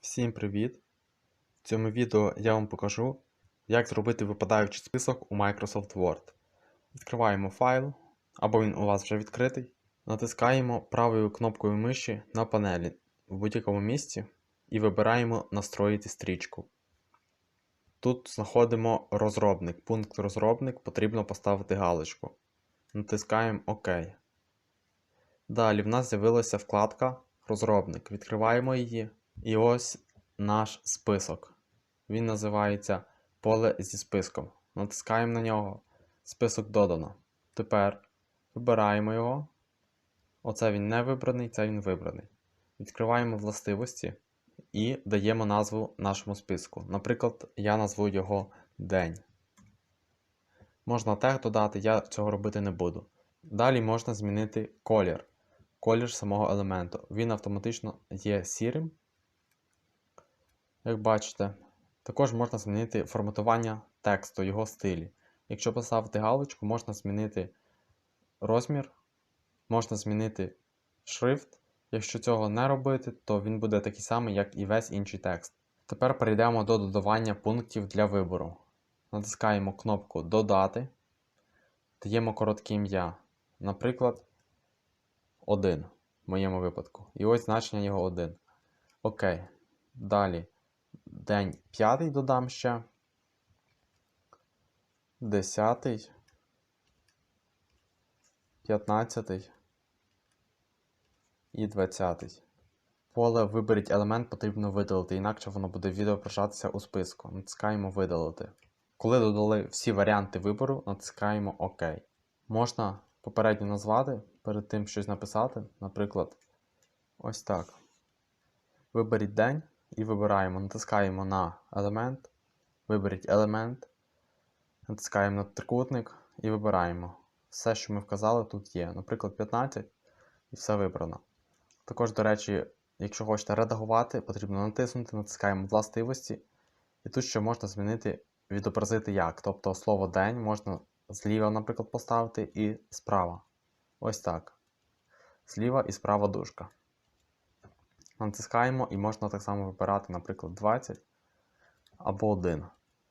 Всім привіт! В цьому відео я вам покажу, як зробити випадаючий список у Microsoft Word. Відкриваємо файл, або він у вас вже відкритий. Натискаємо правою кнопкою миші на панелі в будь-якому місці і вибираємо Настроїти стрічку. Тут знаходимо розробник. Пункт розробник потрібно поставити галочку. Натискаємо ОК. Далі в нас з'явилася вкладка Розробник. Відкриваємо її. І ось наш список. Він називається Поле зі списком. Натискаємо на нього. Список додано. Тепер вибираємо його. Оце він не вибраний, це він вибраний. Відкриваємо властивості і даємо назву нашому списку. Наприклад, я назву його День. Можна тег додати, я цього робити не буду. Далі можна змінити колір. Колір самого елементу. Він автоматично є сірим. Як бачите, також можна змінити форматування тексту, його стилі. Якщо поставити галочку, можна змінити розмір, можна змінити шрифт. Якщо цього не робити, то він буде такий самий, як і весь інший текст. Тепер перейдемо до додавання пунктів для вибору. Натискаємо кнопку Додати, даємо коротке ім'я, наприклад, 1 в моєму випадку. І ось значення його 1. Окей. Далі день 5 додам ще. 10. 15 і 20. Поле виберіть елемент потрібно видалити, інакше воно буде відображатися у списку. Натискаємо Видалити. Коли додали всі варіанти вибору, натискаємо ОК. Можна попередньо назвати перед тим щось написати, наприклад, ось так. Виберіть день і вибираємо, натискаємо на елемент, виберіть елемент, натискаємо на трикутник і вибираємо. Все, що ми вказали, тут є. Наприклад, 15 і все вибрано. Також, до речі, якщо хочете редагувати, потрібно натиснути, натискаємо властивості. І тут ще можна змінити, відобразити як. Тобто слово день можна зліва, наприклад, поставити і справа. Ось так. Зліва і справа дужка. Натискаємо і можна так само вибирати, наприклад, 20 або 1.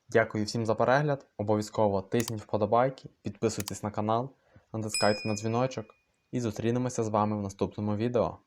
Дякую всім за перегляд. Обов'язково тисніть вподобайки, підписуйтесь на канал, натискайте на дзвіночок і зустрінемося з вами в наступному відео.